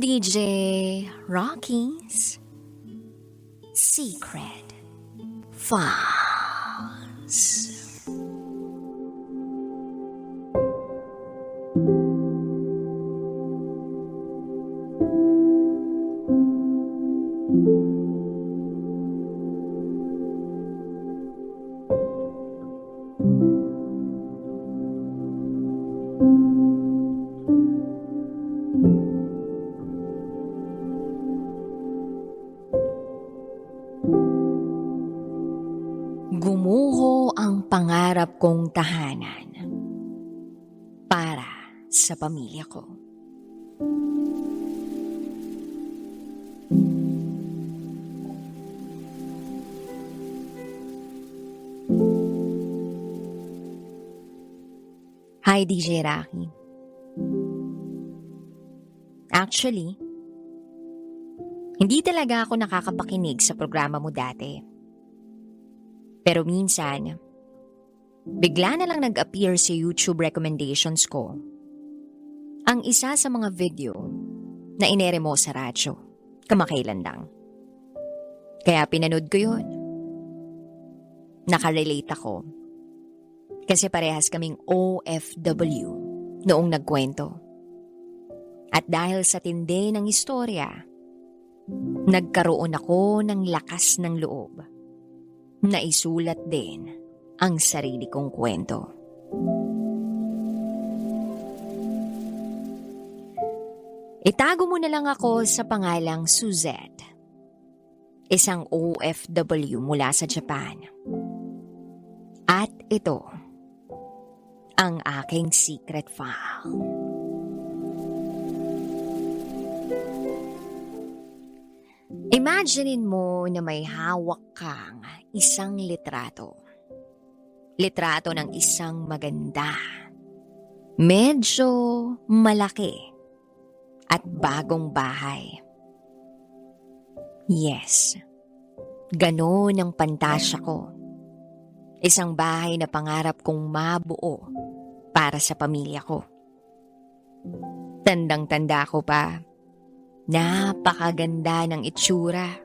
DJ Rocky's Secret Files. Pangarap kong tahanan para sa pamilya ko. Hi, DJ Rocky. Actually, hindi talaga ako nakakapakinig sa programa mo dati. Pero minsan, bigla na lang nag-appear sa YouTube recommendations ko ang isa sa mga video na inere mo sa radyo, kamakailan lang. Kaya pinanood ko yun. Nakarelate ako. Kasi parehas kaming OFW noong nagkwento. At dahil sa tindi ng istorya, nagkaroon ako ng lakas ng loob na isulat din ang sarili kong kwento. Itago mo na lang ako sa pangalang Suzette. Isang OFW mula sa Japan. At ito, ang aking secret file. Imaginein mo na may hawak kang isang litrato. Litrato ng isang maganda. Medyo malaki at bagong bahay. Yes, ganon ang pantasya ko. Isang bahay na pangarap kong mabuo para sa pamilya ko. Tandang-tanda ko pa, napakaganda ng itsura.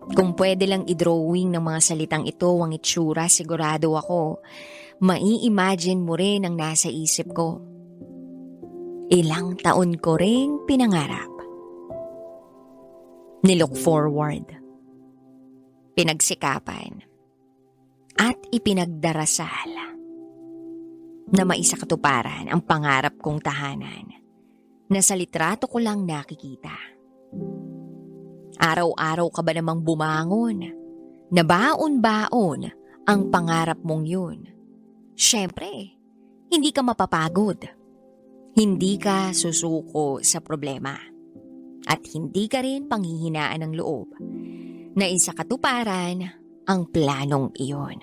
Kung pwede lang i-drawing ng mga salitang ito ang itsura, sigurado ako, mai-imagine mo rin ang nasa isip ko. Ilang taon ko ring pinangarap. Nilook forward. Pinagsikapan. At ipinagdarasal na maisakatuparan ang pangarap kong tahanan na sa litrato ko lang nakikita. Araw-araw ka ba namang bumangon? Na baon-baon ang pangarap mong yun? Siyempre, hindi ka mapapagod. Hindi ka susuko sa problema. At hindi ka rin panghihinaan ng loob na isa katuparan ang planong iyon.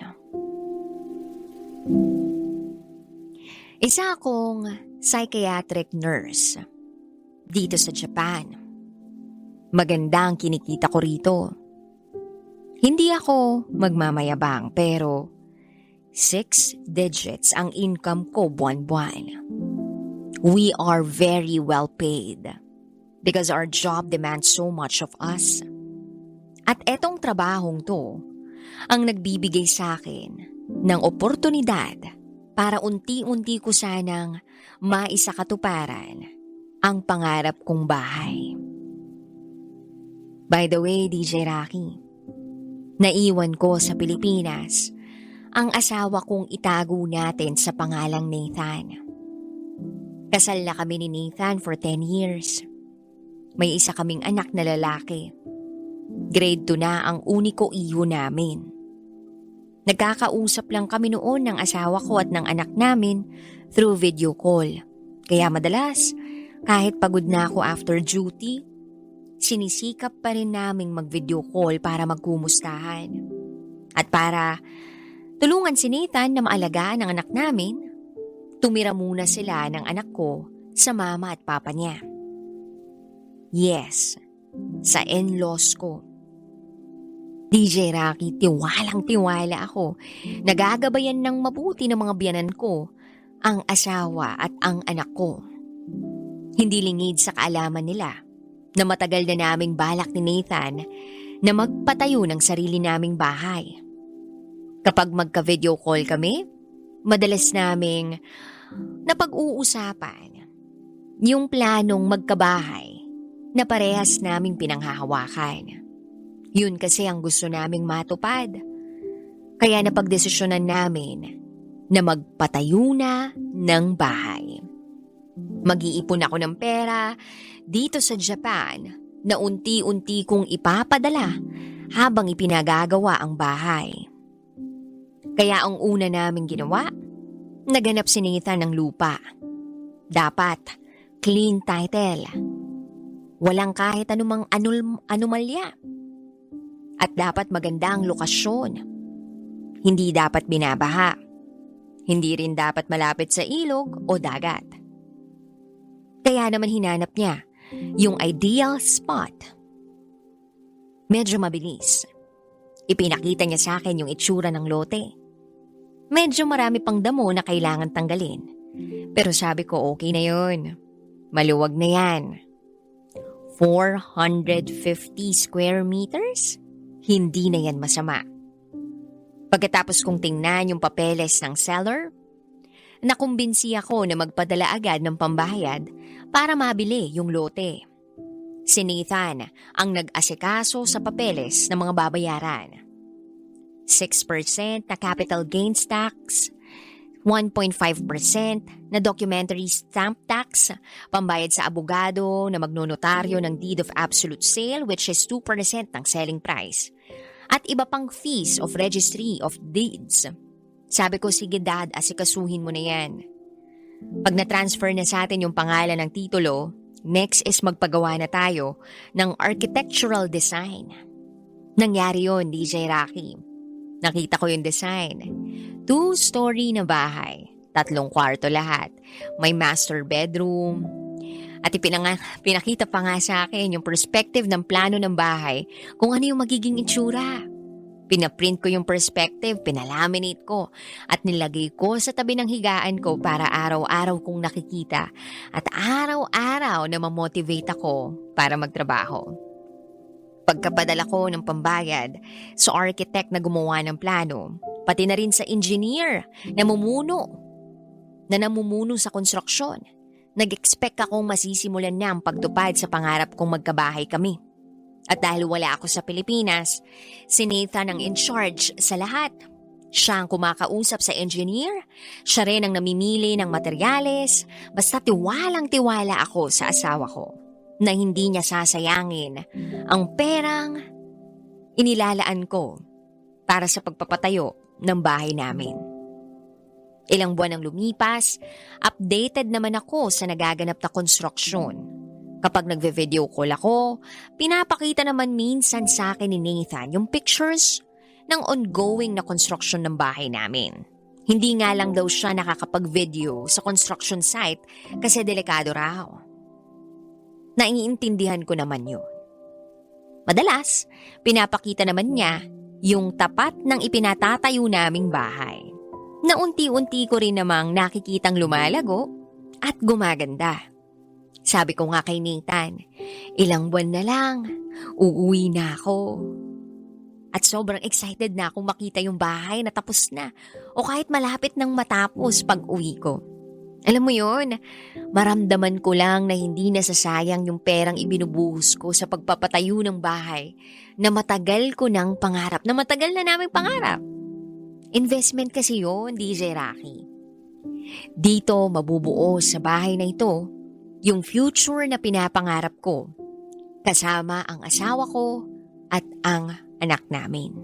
Isa akong psychiatric nurse dito sa Japan. Maganda ang kinikita ko rito. Hindi ako magmamayabang pero six digits ang income ko buwan-buwan. We are very well paid because our job demands so much of us. At etong trabahong to ang nagbibigay sa akin ng oportunidad para unti-unti ko sanang maisakatuparan ang pangarap kong bahay. By the way, DJ Rocky, naiwan ko sa Pilipinas ang asawa kong itago natin sa pangalang Nathan. Kasal na kami ni Nathan for 10 years. May isa kaming anak na lalaki. Grade 2 na ang uniko iho namin. Nagkakausap lang kami noon ng asawa ko at ng anak namin through video call. Kaya madalas, kahit pagod na ako after duty, sinisikap pa rin naming mag-video call para magkumustahan. At para tulungan si Nathan na maalagaan ang anak namin, tumira muna sila ng anak ko sa mama at papa niya. Yes, sa in-laws ko. DJ Rocky, tiwalang tiwala ako. Nagagabayan ng mabuti ng mga biyanan ko, ang asawa at ang anak ko. Hindi lingid sa kaalaman nila na matagal na naming balak ni Nathan na magpatayo ng sarili naming bahay. Kapag magka-video call kami, madalas naming napag-uusapan yung planong magkabahay na parehas naming pinanghahawakan. Yun kasi ang gusto naming matupad. Kaya napagdesisyonan namin na magpatayo na ng bahay. Mag-iipon ako ng pera dito sa Japan na unti-unti kong ipapadala habang ipinagagawa ang bahay. Kaya ang una naming ginawa, naganap si Nathan ng lupa. Dapat clean title. Walang kahit anumang anul- anomalya. At dapat maganda ang lokasyon. Hindi dapat binabaha. Hindi rin dapat malapit sa ilog o dagat. Kaya naman hinanap niya yung ideal spot. Medyo mabilis. Ipinakita niya sa akin yung itsura ng lote. Medyo marami pang damo na kailangan tanggalin. Pero sabi ko okay na yun. Maluwag na yan. 450 square meters? Hindi na yan masama. Pagkatapos kong tingnan yung papeles ng seller, nakumbinsi ako na magpadala agad ng pambayad para mabili yung lote. Si Nathan ang nag-asikaso sa papeles ng mga babayaran. 6% na capital gains tax, 1.5% na documentary stamp tax, pambayad sa abogado na magnonotaryo ng deed of absolute sale which is 2% ng selling price, at iba pang fees of registry of deeds. Sabi ko, sige dad, asikasuhin mo na yan. Pag na-transfer na sa atin yung pangalan ng titulo, next is magpagawa na tayo ng architectural design. Nangyari yon DJ Rocky. Nakita ko yung design. Two-story na bahay. Tatlong kwarto lahat. May master bedroom. At ipinanga, pinakita pa nga sa akin yung perspective ng plano ng bahay kung ano yung magiging itsura. Pinaprint ko yung perspective, pinalaminate ko, at nilagay ko sa tabi ng higaan ko para araw-araw kong nakikita at araw-araw na mamotivate ako para magtrabaho. Pagkapadala ko ng pambayad sa architect na gumawa ng plano, pati na rin sa engineer na mumuno, na namumuno sa konstruksyon, nag-expect akong masisimulan na ang pagtupad sa pangarap kong magkabahay kami. At dahil wala ako sa Pilipinas, si Nathan ang in charge sa lahat. Siya ang kumakausap sa engineer, siya rin ang namimili ng materyales, basta tiwalang tiwala ako sa asawa ko na hindi niya sasayangin ang perang inilalaan ko para sa pagpapatayo ng bahay namin. Ilang buwan ang lumipas, updated naman ako sa nagaganap na konstruksyon. Kapag nagve-video call ako, pinapakita naman minsan sa akin ni Nathan yung pictures ng ongoing na construction ng bahay namin. Hindi nga lang daw siya nakakapag-video sa construction site kasi delikado raw. Naiintindihan ko naman yun. Madalas, pinapakita naman niya yung tapat ng ipinatatayo naming bahay. Na unti-unti ko rin namang nakikitang lumalago at gumaganda. Sabi ko nga kay Nathan, ilang buwan na lang, uuwi na ako. At sobrang excited na akong makita yung bahay na tapos na o kahit malapit nang matapos pag uwi ko. Alam mo yon, maramdaman ko lang na hindi nasasayang yung perang ibinubuhos ko sa pagpapatayo ng bahay na matagal ko ng pangarap, na matagal na naming pangarap. Investment kasi yon, DJ Rocky. Dito mabubuo sa bahay na ito yung future na pinapangarap ko kasama ang asawa ko at ang anak namin.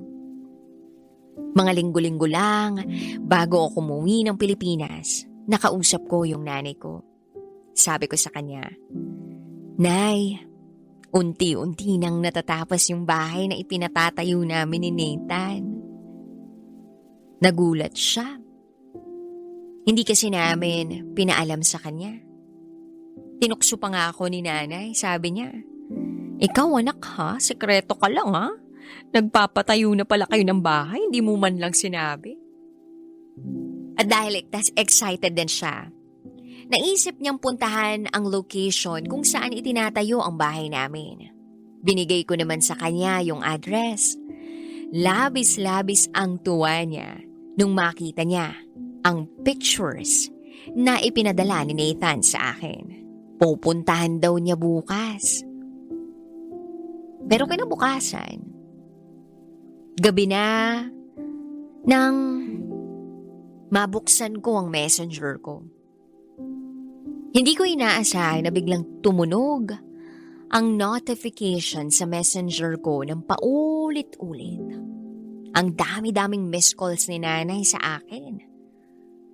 Mga linggo-linggo lang bago ako umuwi ng Pilipinas, nakausap ko yung nanay ko. Sabi ko sa kanya, Nay, unti-unti nang natatapos yung bahay na ipinatatayo namin ni Nathan. Nagulat siya. Hindi kasi namin pinaalam sa kanya. Tinukso pa nga ako ni nanay, sabi niya, Ikaw anak ha, sekreto ka lang ha. Nagpapatayo na pala kayo ng bahay, hindi mo man lang sinabi. At dahil excited din siya, Naisip niyang puntahan ang location kung saan itinatayo ang bahay namin. Binigay ko naman sa kanya yung address. Labis-labis ang tuwa niya nung makita niya ang pictures na ipinadala ni Nathan sa akin. Pupuntahan daw niya bukas. Pero kinabukasan, gabi na nang mabuksan ko ang messenger ko. Hindi ko inaasahan na biglang tumunog ang notification sa messenger ko ng paulit-ulit. Ang dami-daming missed calls ni nanay sa akin.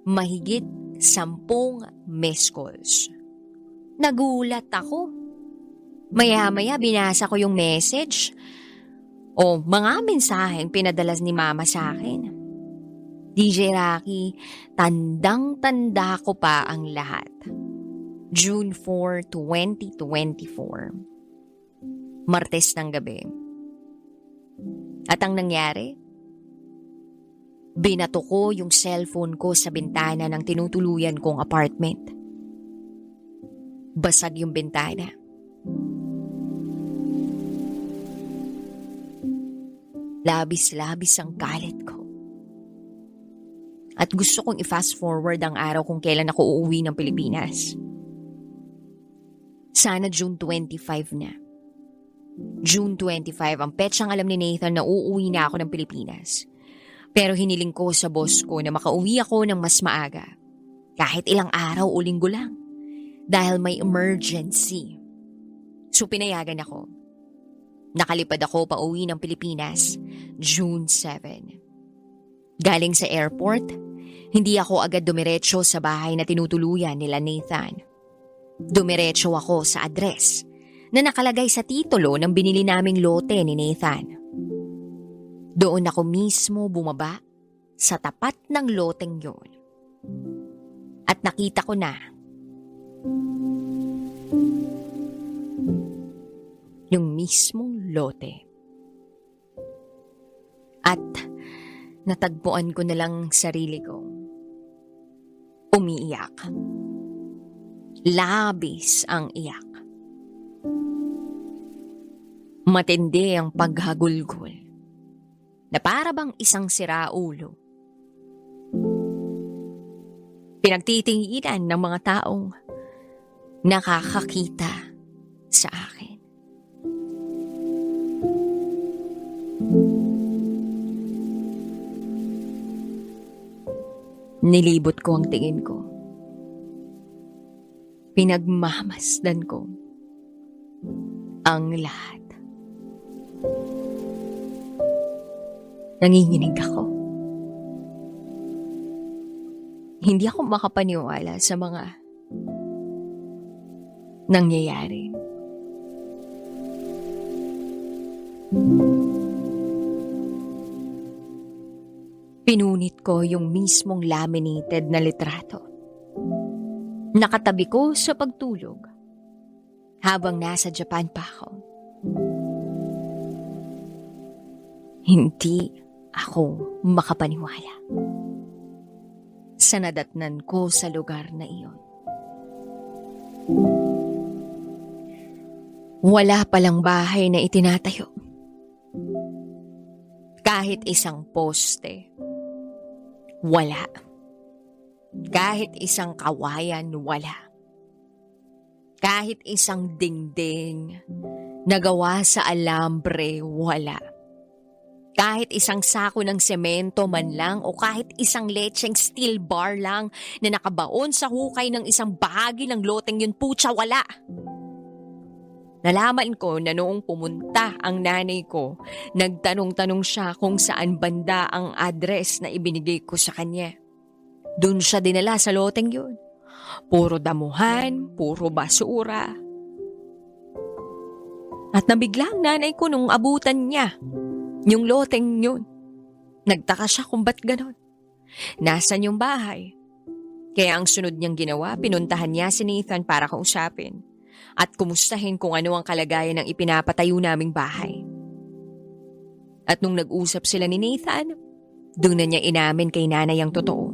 Mahigit sampung missed calls. Nagulat ako. Maya-maya binasa ko yung message o mga mensaheng pinadalas ni mama sa akin. DJ Rocky, tandang-tanda ko pa ang lahat. June 4, 2024. Martes ng gabi. At ang nangyari? Binato ko yung cellphone ko sa bintana ng tinutuluyan kong apartment. Basag yung bintana. Labis-labis ang galit ko. At gusto kong i-fast forward ang araw kung kailan ako uuwi ng Pilipinas. Sana June 25 na. June 25 ang petsang alam ni Nathan na uuwi na ako ng Pilipinas. Pero hiniling ko sa boss ko na makauwi ako ng mas maaga. Kahit ilang araw o linggo lang. Dahil may emergency. So pinayagan ako. Nakalipad ako pa uwi ng Pilipinas June 7. Galing sa airport, hindi ako agad dumiretso sa bahay na tinutuluyan nila Nathan. Dumiretso ako sa address na nakalagay sa titulo ng binili naming lote ni Nathan. Doon ako mismo bumaba sa tapat ng loteng yon. At nakita ko na yung mismong lote. At natagpuan ko na lang sarili ko. Umiiyak. Labis ang iyak. Matindi ang paghagulgol na para bang isang siraulo. Pinagtitinginan ng mga taong nakakakita sa akin. Nilibot ko ang tingin ko. Pinagmamasdan ko ang lahat. Nanginginig ako. Hindi ako makapaniwala sa mga nangyayari. Pinunit ko yung mismong laminated na litrato. Nakatabi ko sa pagtulog habang nasa Japan pa ako. Hindi ako makapaniwala sa nadatnan ko sa lugar na iyon. Wala palang bahay na itinatayo. Kahit isang poste. Wala. Kahit isang kawayan, wala. Kahit isang dingding na gawa sa alambre, wala. Kahit isang sako ng semento man lang o kahit isang lecheng steel bar lang na nakabaon sa hukay ng isang bahagi ng loteng yun, putya, wala. Nalaman ko na noong pumunta ang nanay ko, nagtanong-tanong siya kung saan banda ang address na ibinigay ko sa kanya. Doon siya dinala sa loteng yun. Puro damuhan, puro basura. At nabigla ang nanay ko nung abutan niya. Yung loteng yun. Nagtaka siya kung ba't ganon. Nasaan yung bahay? Kaya ang sunod niyang ginawa, pinuntahan niya si Nathan para kausapin at kumustahin kung ano ang kalagayan ng ipinapatayo naming bahay. At nung nag-usap sila ni Nathan, doon na niya inamin kay nanay ang totoo.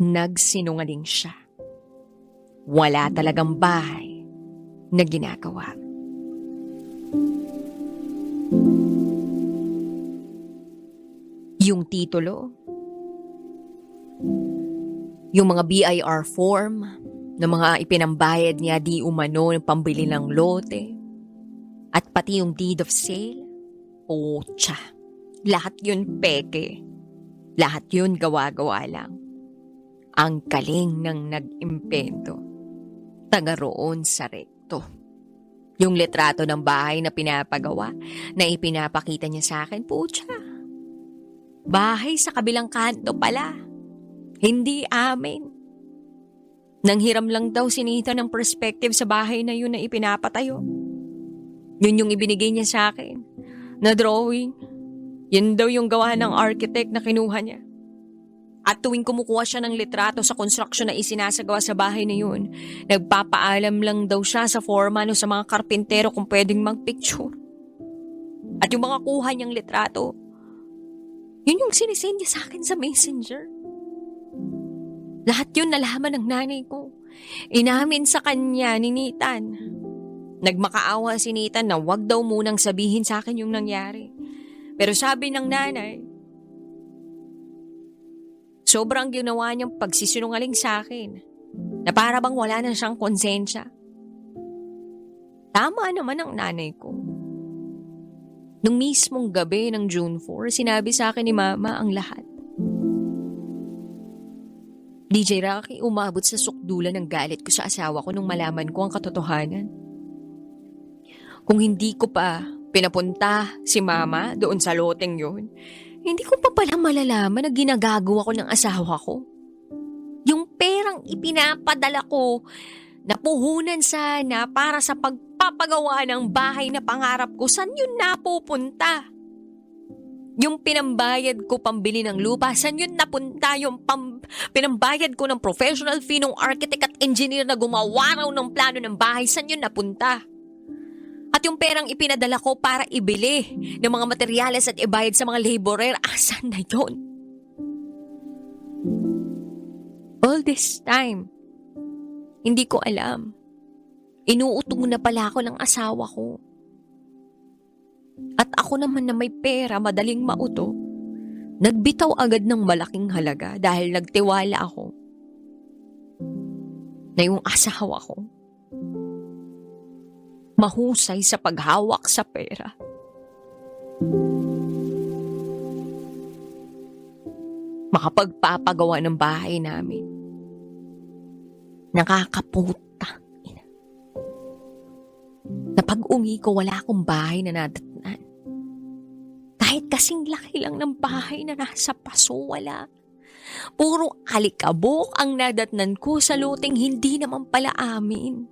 Nagsinungaling siya. Wala talagang bahay na ginagawa. Yung titulo, yung mga BIR form na mga ipinambayad niya di umano ng pambili ng lote, at pati yung deed of sale, o tsa, lahat yun peke. Lahat yun gawa-gawa lang. Ang kaling ng nag-impento. Taga roon sa rekto. Yung litrato ng bahay na pinapagawa na ipinapakita niya sa akin, putya. Bahay sa kabilang kanto pala. Hindi amin. Nanghiram lang daw si Nita ng perspective sa bahay na yun na ipinapatayo. Yun yung ibinigay niya sa akin. Na drawing. Yun daw yung gawa ng architect na kinuha niya. At tuwing kumukuha siya ng litrato sa construction na isinasagawa sa bahay na yun, nagpapaalam lang daw siya sa foreman o sa mga karpintero kung pwedeng magpicture. At yung mga kuha niyang litrato, yun yung sinisend niya sa akin sa messenger. Lahat yun nalaman ng nanay ko. Inamin sa kanya ni Nitan. Nagmakaawa si Nitan na wag daw munang sabihin sa akin yung nangyari. Pero sabi ng nanay, sobrang ginawa niyang pagsisinungaling sa akin na para bang wala na siyang konsensya. Tama naman ang nanay ko. Nung mismong gabi ng June 4, sinabi sa akin ni Mama ang lahat. DJ Rocky, umabot sa sukdulan ng galit ko sa asawa ko nung malaman ko ang katotohanan. Kung hindi ko pa pinapunta si Mama doon sa loteng yun, hindi ko pa pala malalaman na ginagagawa ko ng asawa ko. Yung perang ipinapadala ko, napuhunan sana para sa pagpapagawa ng bahay na pangarap ko, saan yun napupunta? Yung pinambayad ko pambili ng lupa, saan yun napunta? Yung pam, pinambayad ko ng professional fee ng architect at engineer na gumawa raw ng plano ng bahay, saan yun napunta? At yung perang ipinadala ko para ibili ng mga materyales at ibayad sa mga laborer, asan na yun? All this time, hindi ko alam. Inuutong na pala ako ng asawa ko. At ako naman na may pera madaling mauto, nagbitaw agad ng malaking halaga dahil nagtiwala ako na yung asawa ko mahusay sa paghawak sa pera. Makapagpapagawa ng bahay namin. Nakakaputa. Ina. Na pag uwi ko, wala akong bahay na nadatnan. Kahit kasing laki lang ng bahay na nasa paso, wala. Puro alikabok ang nadatnan ko sa luting hindi naman pala amin.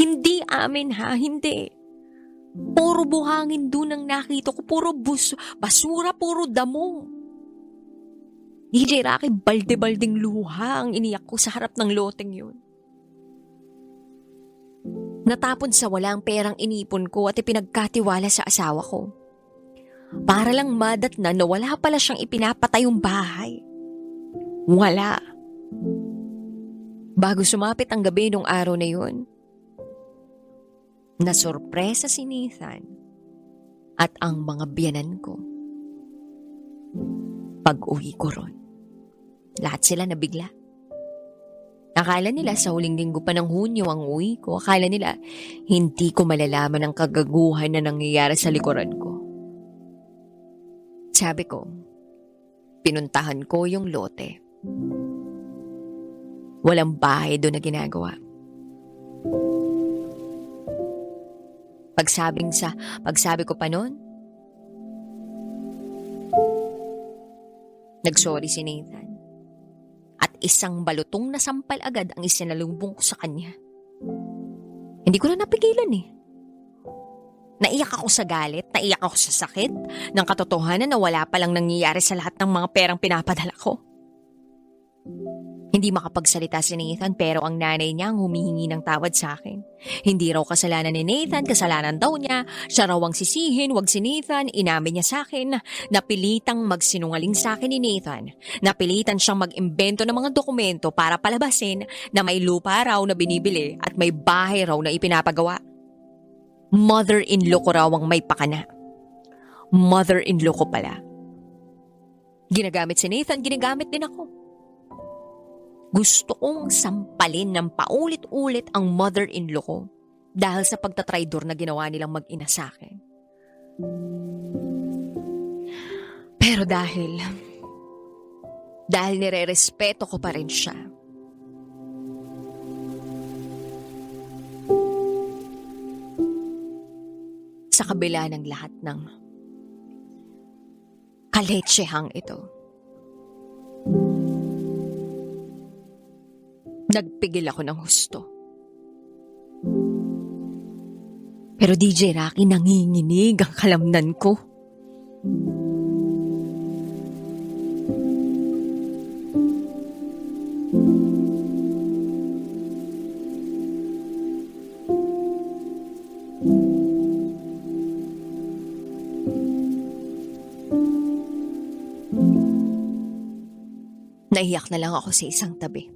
Hindi amin ha, hindi. Puro buhangin doon ang nakita ko. Puro bus, basura, puro damo. DJ Rocky, balde-balding luha ang iniyak ko sa harap ng loteng yun. Natapon sa walang perang inipon ko at ipinagkatiwala sa asawa ko. Para lang madat na na wala pala siyang ipinapatayong bahay. Wala. Bago sumapit ang gabi nung araw na yun, na sorpresa si Nathan at ang mga biyanan ko. Pag-uwi ko ron, lahat sila nabigla. Akala nila sa huling linggo pa ng Hunyo ang uwi ko. Akala nila hindi ko malalaman ang kagaguhan na nangyayari sa likuran ko. Sabi ko, pinuntahan ko yung lote. Walang bahay doon na ginagawa. Pagsabing sa, pagsabi ko pa noon, nagsorry si Nathan. At isang balutong na sampal agad ang isinalubong ko sa kanya. Hindi ko na napigilan eh. Naiyak ako sa galit, naiyak ako sa sakit, ng katotohanan na wala palang nangyayari sa lahat ng mga perang pinapadala ko. Hindi makapagsalita si Nathan pero ang nanay niya ang humihingi ng tawad sa akin. Hindi raw kasalanan ni Nathan, kasalanan daw niya. Siya raw ang sisihin, wag si Nathan. Inamin niya sa akin. Napilitang magsinungaling sa akin ni Nathan. Napilitan siyang mag-imbento ng mga dokumento para palabasin na may lupa raw na binibili at may bahay raw na ipinapagawa. Mother-in-law ko raw ang may pakana. Mother-in-law ko pala. Ginagamit si Nathan, ginagamit din ako. Gusto kong sampalin ng paulit-ulit ang mother-in-law ko dahil sa pagtatraidor na ginawa nilang mag-ina sa akin. Pero dahil, dahil nire-respeto ko pa rin siya, sa kabila ng lahat ng kaletsehang ito. Nagpigil ako ng husto. Pero DJ Rocky nanginginig ang kalamnan ko. Naiyak na lang ako sa isang tabi.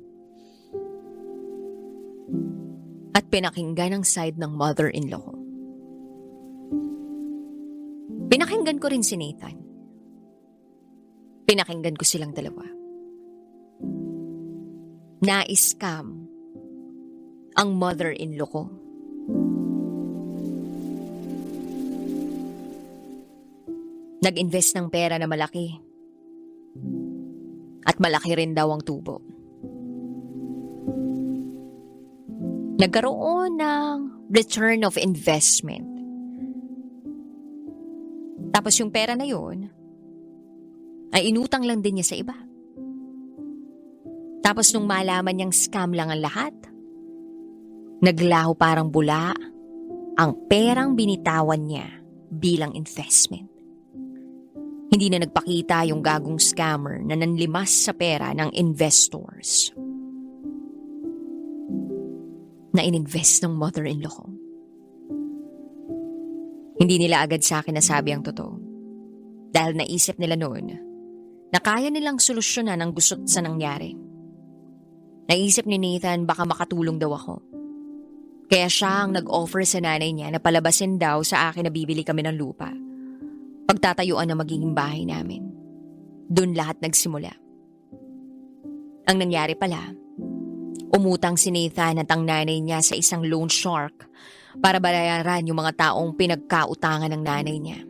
At pinakinggan ang side ng mother-in-law ko. Pinakinggan ko rin si Nathan. Pinakinggan ko silang dalawa. Na-scam ang mother-in-law ko. Nag-invest ng pera na malaki. At malaki rin daw ang tubo. Nagkaroon ng return of investment. Tapos yung pera na yun, ay inutang lang din niya sa iba. Tapos nung malaman niyang scam lang ang lahat, naglaho parang bula ang perang binitawan niya bilang investment. Hindi na nagpakita yung gagong scammer na nanlimas sa pera ng investors na ininvest ng mother-in-law ko. Hindi nila agad sa akin nasabi ang totoo. Dahil naisip nila noon na kaya nilang solusyonan ang gusot sa nangyari. Naisip ni Nathan baka makatulong daw ako. Kaya siya ang nag-offer sa nanay niya na palabasin daw sa akin na bibili kami ng lupa. Pagtatayuan na magiging bahay namin. Doon lahat nagsimula. Ang nangyari pala, umutang si Nathan at ang nanay niya sa isang loan shark para bayaran yung mga taong pinagkautangan ng nanay niya.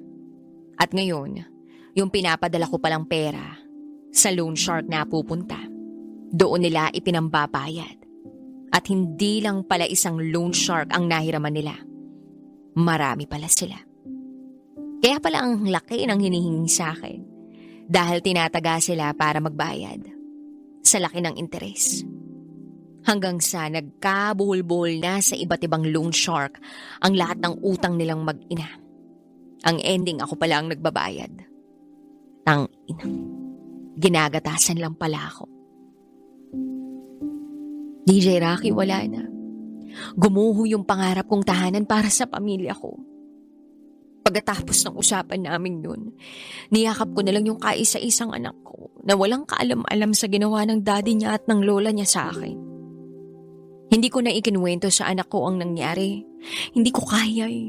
At ngayon, yung pinapadala ko palang pera sa loan shark na pupunta. Doon nila ipinambabayad. At hindi lang pala isang loan shark ang nahiraman nila. Marami pala sila. Kaya pala ang laki ng hinihingi sa akin. Dahil tinataga sila para magbayad. Sa laki ng interes. Hanggang sa nagkabuhol-buhol na sa iba't ibang loan shark ang lahat ng utang nilang mag-ina. Ang ending ako pala ang nagbabayad. Tang ina. Ginagatasan lang pala ako. DJ Rocky, wala na. Gumuho yung pangarap kong tahanan para sa pamilya ko. Pagkatapos ng usapan namin yun, niyakap ko na lang yung kaisa-isang anak ko na walang kaalam-alam sa ginawa ng daddy niya at ng lola niya sa akin. Hindi ko na ikinuwento sa anak ko ang nangyari. Hindi ko kaya eh.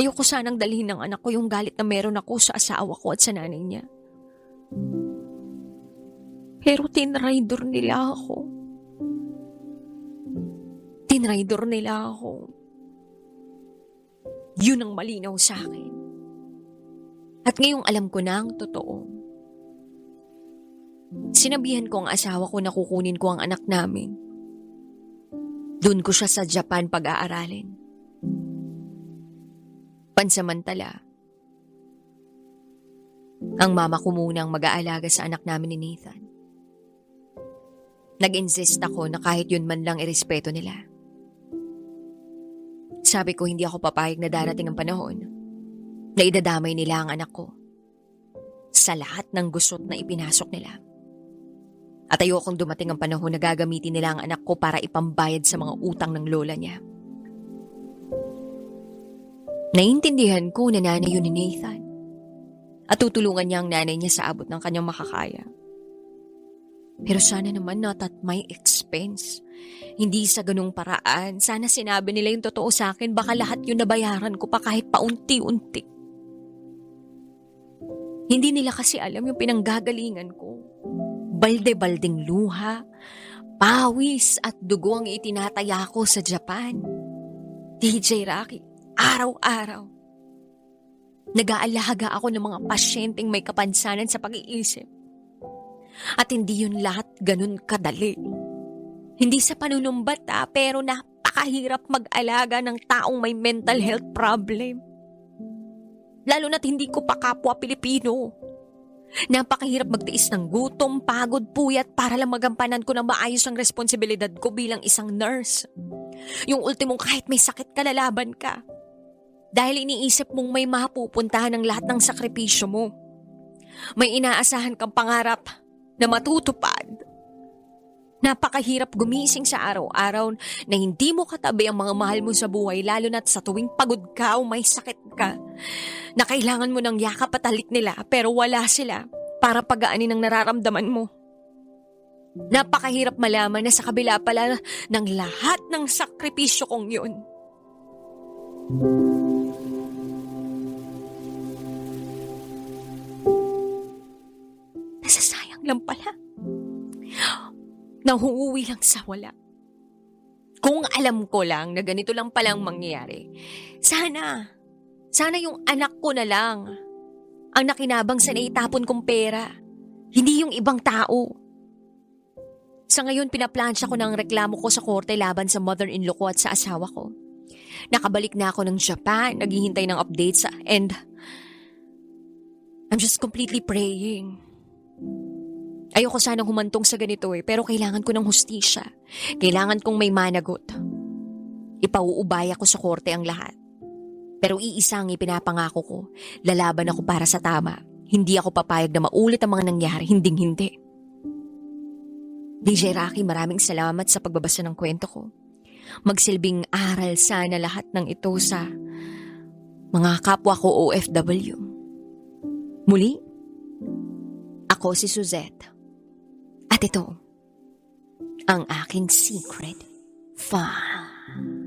Ayoko sanang dalhin ng anak ko yung galit na meron ako sa asawa ko at sa nanay niya. Pero tinraidor nila ako. Tinraidor nila ako. Yun ang malinaw sa akin. At ngayong alam ko na ang totoo. Sinabihan ko ang asawa ko na kukunin ko ang anak namin. Doon ko siya sa Japan pag-aaralin. Pansamantala, ang mama ko munang mag-aalaga sa anak namin ni Nathan. Nag-insist ako na kahit yun man lang irespeto nila. Sabi ko hindi ako papayag na darating ang panahon na idadamay nila ang anak ko sa lahat ng gusot na ipinasok nila. At ayokong dumating ang panahon na gagamitin nila ang anak ko para ipambayad sa mga utang ng lola niya. Naintindihan ko na nanay yun ni Nathan. At tutulungan niya ang nanay niya sa abot ng kanyang makakaya. Pero sana naman not at my expense. Hindi sa ganung paraan. Sana sinabi nila yung totoo sa akin. Baka lahat yun nabayaran ko pa kahit paunti-unti. Hindi nila kasi alam yung pinanggagalingan ko. Balde-balding luha, pawis at dugo ang itinataya ko sa Japan. DJ Rocky, araw-araw. Nag-aalaga ako ng mga pasyenteng may kapansanan sa pag-iisip. At hindi yun lahat ganun kadali. Hindi sa panunumbat ah, pero napakahirap mag-alaga ng taong may mental health problem. Lalo na't hindi ko pa kapwa Pilipino. Napakahirap magtiis ng gutom, pagod, puyat para lang magampanan ko ng maayos ang responsibilidad ko bilang isang nurse. Yung ultimong kahit may sakit ka, lalaban ka. Dahil iniisip mong may mapupuntahan ng lahat ng sakripisyo mo. May inaasahan kang pangarap na matutupad. Napakahirap gumising sa araw-araw na hindi mo katabi ang mga mahal mo sa buhay lalo na't sa tuwing pagod ka o may sakit ka na kailangan mo ng yakap at halik nila pero wala sila para pagaanin ang nararamdaman mo. Napakahirap malaman na sa kabila pala ng lahat ng sakripisyo kong yun. Nasasayang lang pala. Nahuuwi lang sa wala. Kung alam ko lang na ganito lang palang mangyayari, sana, sana yung anak ko na lang ang nakinabang sa naitapon kong pera, hindi yung ibang tao. Sa ngayon, pinaplansya ko ng reklamo ko sa korte laban sa mother-in-law ko at sa asawa ko. Nakabalik na ako ng Japan, naghihintay ng updates and I'm just completely praying. Ayoko sanang humantong sa ganito eh, pero kailangan ko ng hustisya. Kailangan kong may managot. Ipauubaya ko sa korte ang lahat. Pero iisa ang ipinapangako ko, lalaban ako para sa tama. Hindi ako papayag na maulit ang mga nangyari, hinding hindi. DJ Rocky, maraming salamat sa pagbabasa ng kwento ko. Magsilbing aral sana lahat ng ito sa mga kapwa ko OFW. Muli, ako si Suzette. At ito, ang aking secret file.